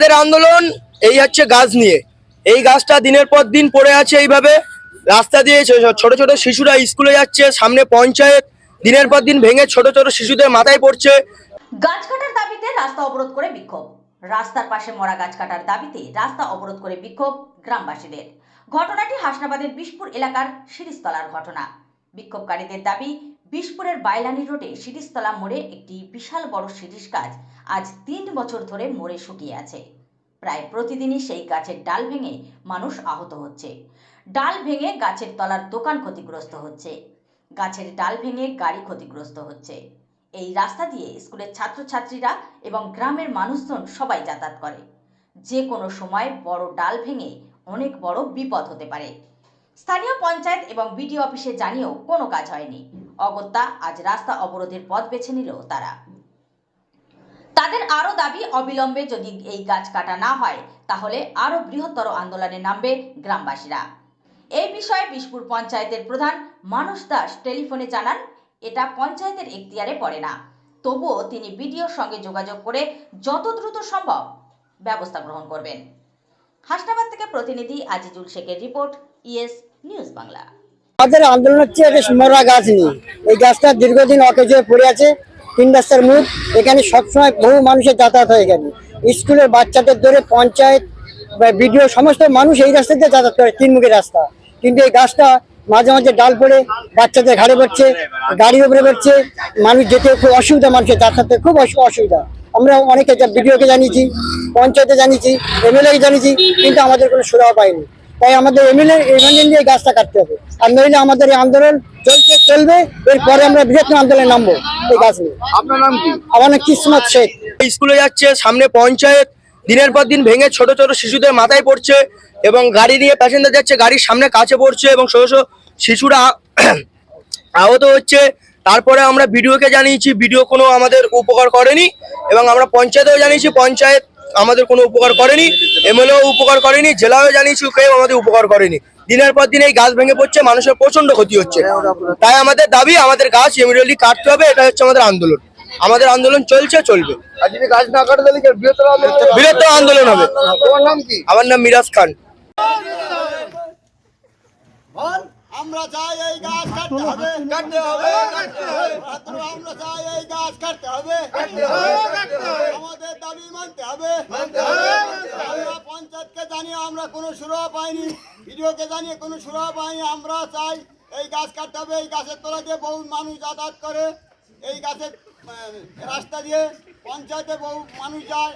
আমাদের আন্দোলন এই হচ্ছে গাছ নিয়ে। এই গাছটা দিনের পর দিন পড়ে আছে এইভাবে। রাস্তা দিয়ে ছোট ছোট শিশুরা স্কুলে যাচ্ছে, সামনে পঞ্চায়েত। দিনের পর দিন ভেঙে ছোট ছোট শিশুদের মাথায় পড়ছে। গাছ কাটার দাবিতে রাস্তা অবরোধ করে বিক্ষোভ। রাস্তার পাশে মরা গাছ কাটার দাবিতে রাস্তা অবরোধ করে বিক্ষোভ গ্রামবাসীদের। ঘটনাটি হাসনাবাদের বিশপুর এলাকার শিরিস্তলার ঘটনা। বিক্ষোভকারীদের দাবি বিশপুরের বাইলানি রোডে শিরিস্তলা মোড়ে একটি বিশাল বড় শিরিষ গাছ আজ তিন বছর ধরে মোড়ে শুকিয়ে আছে। প্রায় প্রতিদিনই সেই গাছের ডাল ভেঙে মানুষ আহত হচ্ছে। ডাল ভেঙে গাছের তলার দোকান ক্ষতিগ্রস্ত হচ্ছে। গাছের ডাল ভেঙে গাড়ি ক্ষতিগ্রস্ত হচ্ছে। এই রাস্তা দিয়ে স্কুলের ছাত্রছাত্রীরা এবং গ্রামের মানুষজন সবাই যাতায়াত করে। যে কোনো সময় বড় ডাল ভেঙে অনেক বড় বিপদ হতে পারে। স্থানীয় পঞ্চায়েত এবং বিডিও অফিসে জানিয়েও কোনো কাজ হয়নি। অগত্যা আজ রাস্তা অবরোধের পথ বেছে নিল তারা। তাদের আরও দাবি, অবিলম্বে যদি এই গাছ কাটা না হয়, তাহলে আরও বৃহত্তর আন্দোলনে নামবে গ্রামবাসীরা। এই বিষয়ে বিশপুর পঞ্চায়েতের প্রধান মানুষ দাস টেলিফোনে জানান, এটা পঞ্চায়েতের এখতিয়ারে পড়ে না। তবুও তিনি বিডিওর সঙ্গে যোগাযোগ করে যত দ্রুত সম্ভব ব্যবস্থা গ্রহণ করবেন। হাসনাবাদ থেকে প্রতিনিধি আজিজুল শেখের রিপোর্ট, ইএস নিউজ বাংলা। আমাদের আন্দোলন হচ্ছে একটা মরা গাছ নিয়ে এই গাছটা দীর্ঘদিন অকেজ হয়ে পড়ে আছে, তিন রাস্তার মুখ। এখানে সবসময় বহু মানুষের যাতায়াত হয় এখানে স্কুলের বাচ্চাদের ধরে পঞ্চায়েত বা বিডিও সমস্ত মানুষ এই রাস্তা দিয়ে যাতায়াত করে, তিন মুখের রাস্তা। কিন্তু এই গাছটা মাঝে মাঝে ডাল পড়ে, বাচ্চাদের ঘাড়ে পড়ছে, গাড়ির উপরে পড়ছে। মানুষ যেতে খুব অসুবিধা, মানুষের যাতায়াতে খুব অসু- অসুবিধা। আমরা অনেকে বিডিওকে জানিয়েছি পঞ্চায়েতে জানিয়েছি এমএলএ জানিয়েছি, কিন্তু আমাদের কোনো সুরাহা পাইনি। তাই আমাদের এমএলএ এমএলএ নিয়ে গাছটা কাটতে হবে। আর নইলে আমাদের এই আন্দোলন চলছে চলবে এরপরে আমরা বৃহত্তম আন্দোলনে নামবো এই গাছ নিয়ে। আপনার নাম কি? আমার নাম কিসমত শেখ স্কুলে যাচ্ছে সামনে পঞ্চায়েত দিনের পর দিন ভেঙে ছোট ছোট শিশুদের মাথায় পড়ছে এবং গাড়ি নিয়ে প্যাসেঞ্জার যাচ্ছে গাড়ির সামনে কাছে পড়ছে এবং ছোট ছোট শিশুরা আহত হচ্ছে। তারপরে আমরা বিডিওকে জানিয়েছি বিডিও কোনো আমাদের উপকার করেনি এবং আমরা পঞ্চায়েতেও জানিয়েছি পঞ্চায়েত আমাদের কোনো উপকার করেনি এমএলএও উপকার করেনি জেলাও জানিয়েছি কেউ আমাদের উপকার করেনি। দিনের পর দিন এই গাছ ভেঙে পড়ছে মানুষের প্রচণ্ড ক্ষতি হচ্ছে। তাই আমাদের দাবি আমাদের গাছ ইমিডিয়েটলি কাটতে হবে এটা হচ্ছে আমাদের আন্দোলন। আমাদের আন্দোলন চলছে চলবে। আর যদি গাছ না কাটে বৃহত্তর আন্দোলন হবে? বৃহত্তর আন্দোলন হবে। তোমার নাম কি? আমার নাম মিরাজ খান। আমরা চাই এই গাছ কাটতে হবে কাটতে হবে আমরা চাই এই গাছ কাটতে হবে আমাদের দাবি মানতে হবে আমরা পঞ্চায়েতকে জানিয়ে আমরা কোনো সুরাহা পাইনি ভিডিওকে জানিয়ে কোনো সুরাহা পাইনি। আমরা চাই এই গাছ কাটতে হবে, এই গাছের তলা দিয়ে বহু মানুষ যাতায়াত করে, এই গাছের রাস্তা দিয়ে পঞ্চায়েতে বহু মানুষ যায়।